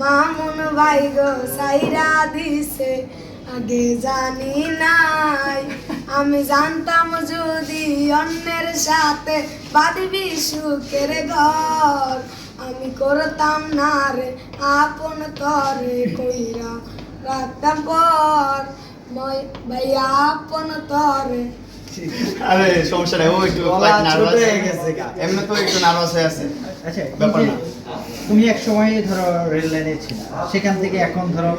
মামুন ভাই গো সাইরা দিছে আগে জানি নাই। আমি জানতাম যদি অন্যের সাথে বাঁধবি সুখের ঘর। আমি করতাম না রে আপন তরে কইরা রাখতাম পর। মই ভাইয়া আপন তরে। আরে সমস্যা নাই ও একটু নার্ভাস হয়ে গেছে এমনি তো একটু নার্ভাস হয়ে আছে। আচ্ছা ব্যাপার না। তুমি এক সময় ধরো রেল লাইনে ছিল সেখান থেকে এখন ধরো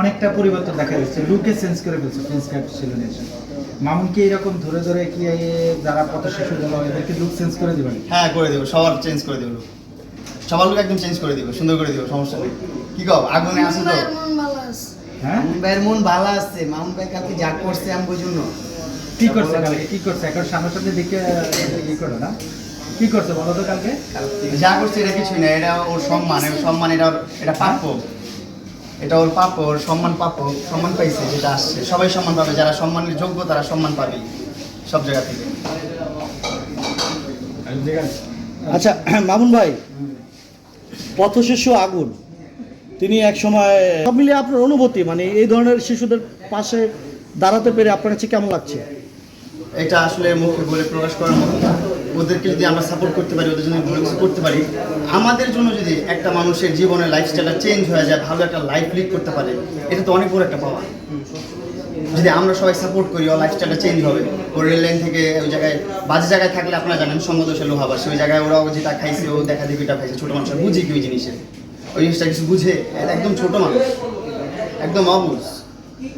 অনেকটা পরিবর্তন দেখা যাচ্ছে। লুকে চেঞ্জ করে ফেলছে ফেন্স কাট ছিল মামুন কি এরকম ধরে ধরে কি যারা পথ শিশু দল এদেরকে লুক চেঞ্জ করে দিবেন? হ্যাঁ করে দেবো। সবার চেঞ্জ করে দেবো। সবার লোক একদম চেঞ্জ করে দিব সুন্দর করে দিব সমস্যা নেই। কি কও আগুনে আছে তো? ভাইয়ের মন ভালো আছে। হ্যাঁ? মামুন ভাইয়ের মন ভালো আছে। মামুন ভাই কালকে যা করছে আমি বুঝুন না। কি করছে কালকে? কি করছে? এখন সামনাসামনি দেখে ই করো না। কি করছে বলো তো কালকে? যা করছে এটা কিছুই না এটা ওর সম্মান সম্মান এটা এটা প্রাপ্য। এটা ওর প্রাপ্য ওর সম্মান প্রাপ্য সম্মান পাইছে যেটা আসছে। সবাই সম্মান পাবে যারা সম্মানের যোগ্য তারা সম্মান পাবে সব জায়গা থেকে। আচ্ছা মামুন ভাই পথশিশু আগুন তিনি এক সময় সব মিলিয়ে আপনার অনুভূতি মানে এই ধরনের শিশুদের পাশে দাঁড়াতে পেরে আপনার কাছে কেমন লাগছে? এটা আসলে মুখে বলে প্রকাশ করার মতো ওদেরকে যদি আমরা সাপোর্ট করতে পারি, ওদের জন্য ভালো করতে পারি, আমাদের জন্য যদি একটা মানুষের জীবনের লাইফস্টাইলটা চেঞ্জ হয়ে যায়, ভালো একটা লাইফ লিড করতে পারে, এটা তো অনেক বড় একটা পাওয়া। যদি আমরা সবাই সাপোর্ট করি ও লাইফস্টাইলটা চেঞ্জ হবে। ও রেল লাইন থেকে ওই জায়গায়, বাজে জায়গায় থাকলে আপনারা জানেন সঙ্গদোষে লোহাবাসী ওই জায়গায় ওরা যেটা খাইছে, ও দেখা দেখিটা খাইছে। ছোটো মানুষের বুঝে কি ওই জিনিসের? ওই জিনিসটা কিছু বুঝে? একদম ছোটো মানুষ। একদম অবুঝ।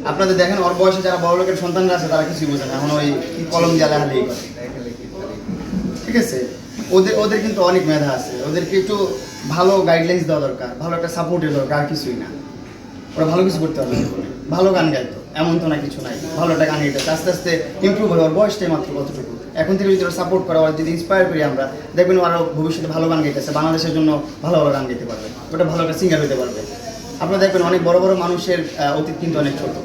আপনাদের দেখেন, ওর বয়সে যারা বড় লোকের সন্তানরা আছে, তারা কিছুই বোঝে না। এখন ওই কলম দিয়ে লেখালেখি করে। ঠিক আছে? ওদের ওদের কিন্তু অনেক মেধা আছে। ওদেরকে একটু ভালো গাইডলাইন্স দেওয়া দরকার। ভালো একটা সাপোর্টের দরকার, আর কিছুই না। ওরা ভালো কিছু করতে পারবে ভালো গান গাইতো। এমন তো না, কিছু নাই। ভালো একটা গান গাইতে। আস্তে আস্তে ইমপ্রুভ হবে ওর বয়সটাই মাত্র কতটুকু? এখন থেকে যদি ওরা সাপোর্ট করা হয় যদি ইন্সপায়ার করি আমরা, দেখবেন ওরা ভবিষ্যতে ভালো গান গাইতেছে। বাংলাদেশের জন্য ভালো ভালো গান গাইতে পারবে। ওটা ভালো একটা সিঙ্গার হতে পারবে। আপনারা দেখবেন অনেক বড় বড় মানুষের অতীত কিন্তু অনেক ছোট।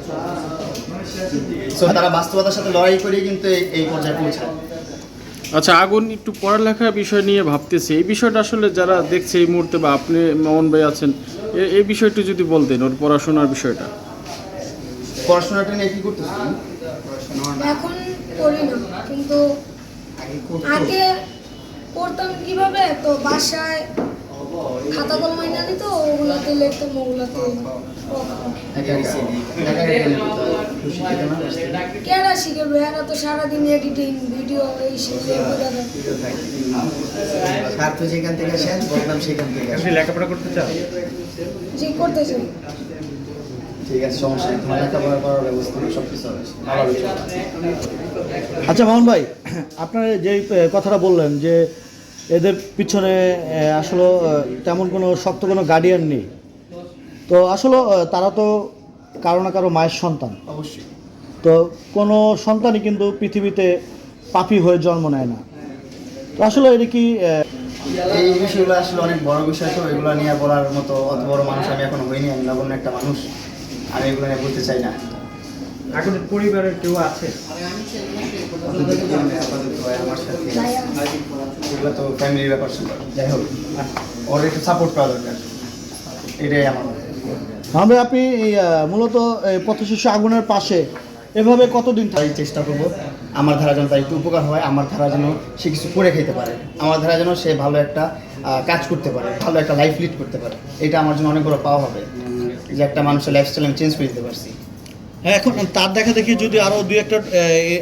So, তারা বাস্তবতার সাথে লড়াই করে কিন্তু এই- পর্যায়ে পৌঁছায়। আচ্ছা আগুন একটু পড়ালেখার বিষয় নিয়ে ভাবতেছে। এই বিষয়টা আসলে যারা দেখছে এই মুহূর্তে বা আপনি মামুন ভাই আছেন এ- এই বিষয়টি যদি বলতেন ওর পড়াশোনার বিষয়টা। পড়াশোনাটা নিয়ে কি করতেছেন? এখন করি না কিন্তু আগে করতাম কীভাবে? তো বাসায় খাতা কলম আইনা দিত ওগুলাতে লিখতাম, ওগুলাতে করতে? কেরা শিখবে এরা তো সারাদিন এডিটিং ভিডিও এই শিখে স্বার্থ যেখান থেকে শেষ বললাম সেখান থেকে আপনি লেখাপড়া করতে চান হবে ভালো হবে আচ্ছা মামুন ভাই, আপনার যে কথাটা বললেন যে এদের পিছনে আসলে তেমন কোনো শক্ত কোনো গার্ডিয়ান নেই। তো আসলে তারা তো কারও না কারও মায়ের সন্তান। অবশ্যই। তো কোনো সন্তানই কিন্তু পৃথিবীতে পাপি হয়ে জন্ম নেয় না। তো আসলে এটা কি এই বিষয়গুলো আসলে অনেক বড় বিষয় তো এগুলো নিয়ে বলার মতো অত বড় মানুষ আমি এখনও হইনি আমি নগণ্য একটা মানুষ। আমি এগুলো নিয়ে বলতে চাই না। আগুনের পরিবারের কেউ আছে? আপাতত কেউ নেই, আপাতত আমার তো ফ্যামিলির ব্যাপার যাই হোক ওর একটু সাপোর্ট করা দরকার। এটাই আমার আমরা আপনি মূলত এই পথশিশু আগুনের পাশে এভাবে কতদিন তাই চেষ্টা করব। আমার ধারা যেন তার একটু উপকার হয় আমার ধারা যেন সে কিছু করে খেতে পারে। আমার ধারা যেন সে ভালো একটা কাজ করতে পারে ভালো একটা লাইফ লিড করতে পারে। এটা আমার জন্য অনেক বড় পাওয়া হবে। যে একটা মানুষের লাইফস্টাইল আমি চেঞ্জ করে দিতে পারছি। হ্যাঁ এখন তার দেখা দেখি যদি আরও দুই একটা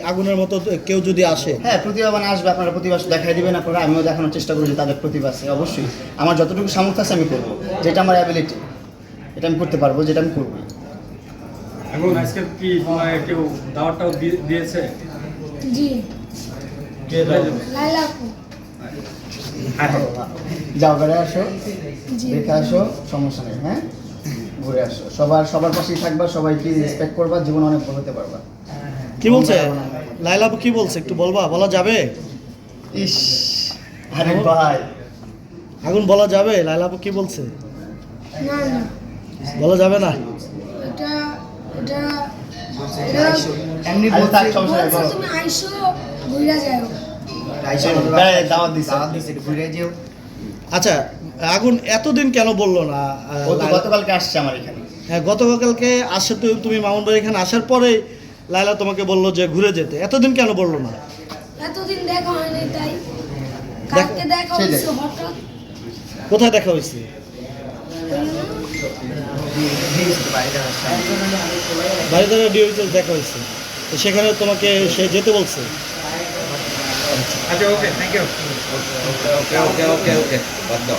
আগুনের মতো কেউ যদি আসে। হ্যাঁ প্রতিভাবান আসবে আপনারা প্রতিভা দেখাই দিবেন আপনারা আমিও দেখানোর চেষ্টা করি যে তাদের প্রতিভা আছে অবশ্যই। আমার যতটুকু সামর্থ্য আছে আমি করব যেটা আমার অ্যাবিলিটি এটা আমি করতে পারব যেটা আমি করব। এখন আজকে কি তোমায় কেউ দাওয়াতটাও দিয়ে- দিয়েছে? জি। লাইলা যাও বেড়ে আসো দেখে আসো সমস্যা নেই হ্যাঁ? ঘুরে আসো। সবার সবার পাশেই থাকবা সবাইকে রেসপেক্ট করবা জীবন অনেক বড় হতে পারবা। কি বলছে? লাইলা কি বলছে? একটু বলবা বলা যাবে? ইস আরে ভাই। আগুন বলা যাবে? লাইলা কি বলছে? না না। বলা যাবে না? এটা এটা এমনি আরে বলছে তার সমস্যা নেই বলছে বলো। তুমি আইসো ঘুরা যাও। আইসা দাওয়াত দিছে। দাওয়াত দিছে ঘুরে যেও। আচ্ছা আগুন এতদিন কেন বলল না ও গতকালকে আসছে আমার এখানে। হ্যাঁ গতকালকে আসে তো তুমি মামুন ভাই এখানে আসার পরেই লাইলা তোমাকে বলল যে ঘুরে যেতে। এতদিন কেন বলল না? এতদিন দেখা হয়নি তাই। কালকে দেখা হয়েছে। হঠাৎ। কোথায় দেখা হয়েছে? বাড়িতে ডিওতে দেখা হয়েছে। তো সেখানে তোমাকে সে যেতে বলছে? আচ্ছা ওকে থ্যাংক ইউ ওকে ওকে ওকে ওকে বাদ দাও